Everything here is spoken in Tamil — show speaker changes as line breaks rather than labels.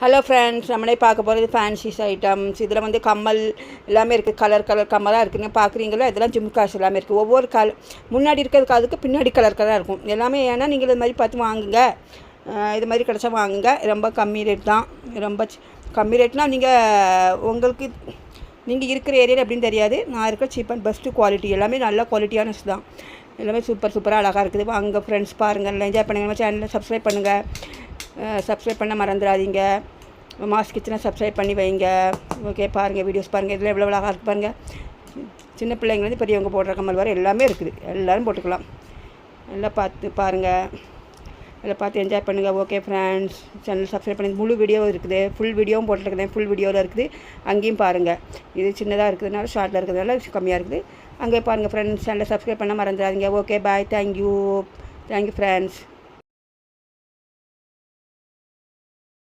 ஹலோ ஃப்ரெண்ட்ஸ் நம்மளே பார்க்க போகிறது ஃபேன்சிஸ் ஐட்டம்ஸ் இதில் வந்து கம்மல் எல்லாமே இருக்குது கலர் கலர் கம்மலாக இருக்குதுங்க பார்க்குறீங்களா? இதெல்லாம் ஜிம்காஸ் எல்லாமே இருக்குது ஒவ்வொரு கல் முன்னாடி இருக்கிறதுக்கு அதுக்கு பின்னாடி கலர் கலராக இருக்கும். எல்லாமே ஏன்னா நீங்கள் இது மாதிரி பார்த்து வாங்குங்க. இது மாதிரி கிடச்சா வாங்குங்க. ரொம்ப கம்மி ரேட் தான். ரொம்ப கம்மி ரேட்னால் நீங்கள் உங்களுக்கு நீங்கள் இருக்கிற ஏரியாவில் அப்படின்னு தெரியாது. நான் இருக்கிற சீப் அண்ட் பெஸ்ட்டு குவாலிட்டி எல்லாமே நல்ல குவாலிட்டியான தான். எல்லாமே சூப்பர் சூப்பராக அழகாக இருக்குது. வாங்க ஃப்ரெண்ட்ஸ் பாருங்கள் என்ஜாய் பண்ணுங்கள் சேனலில் சேனலை சப்ஸ்கிரைப் பண்ணுங்கள் சப்ஸ்கிரைப் பண்ண மறந்துடாதீங்க. மாஸ் கிச்சனை சப்ஸ்கிரைப் பண்ணி வைங்க. ஓகே பாருங்கள் வீடியோஸ் பாருங்கள் இதில் எவ்வளோ அழகாக இருக்குது பாருங்கள் சின்ன பிள்ளைங்கலேருந்து பெரியவங்க போடுற கம்மல் வர எல்லாமே இருக்குது. எல்லோரும் போட்டுக்கலாம். நல்லா பார்த்து பாருங்கள் இதில் பார்த்து என்ஜாய் பண்ணுங்கள் ஓகே ஃப்ரெண்ட்ஸ் சேனல் சப்ஸ்கிரைப் பண்ணி முழு வீடியோவும் இருக்குது. ஃபுல் வீடியோவும் போட்டுருக்குறேன் ஃபுல் வீடியோவில் இருக்குது. அங்கேயும் பாருங்கள் இது சின்னதாக இருக்கிறதுனால ஷார்ட்டில் இருக்கிறதுனால கம்மியாக இருக்குது. அங்கே பாருங்கள் ஃப்ரெண்ட்ஸ் சேனலை சப்ஸ்கிரைப் பண்ண மறந்துடாதீங்க. Okay bye thank you thank you friends